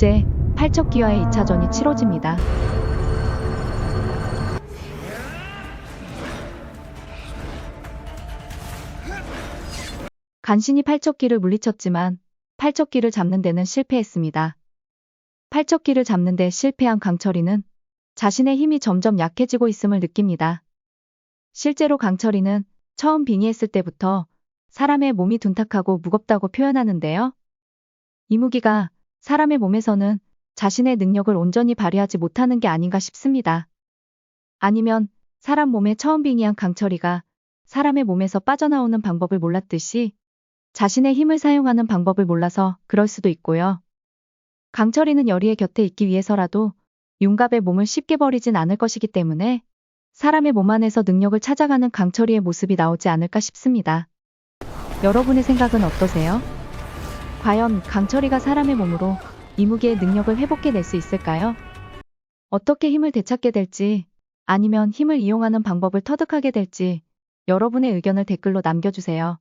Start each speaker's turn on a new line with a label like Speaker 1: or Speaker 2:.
Speaker 1: 이제 팔척기와의 2차전이 치러집니다. 간신히 팔척기를 물리쳤지만 팔척기를 잡는 데는 실패했습니다. 팔척기를 잡는 데 실패한 강철이는 자신의 힘이 점점 약해지고 있음을 느낍니다. 실제로 강철이는 처음 빙의했을 때부터 사람의 몸이 둔탁하고 무겁다고 표현하는데요. 이 무기가 사람의 몸에서는 자신의 능력을 온전히 발휘하지 못하는 게 아닌가 싶습니다. 아니면 사람 몸에 처음 빙의한 강철이가 사람의 몸에서 빠져나오는 방법을 몰랐듯이 자신의 힘을 사용하는 방법을 몰라서 그럴 수도 있고요. 강철이는 여리의 곁에 있기 위해서라도 윤갑의 몸을 쉽게 버리진 않을 것이기 때문에 사람의 몸 안에서 능력을 찾아가는 강철이의 모습이 나오지 않을까 싶습니다. 여러분의 생각은 어떠세요? 과연 강철이가 사람의 몸으로 이무기의 능력을 회복해낼 수 있을까요? 어떻게 힘을 되찾게 될지 아니면 힘을 이용하는 방법을 터득하게 될지 여러분의 의견을 댓글로 남겨주세요.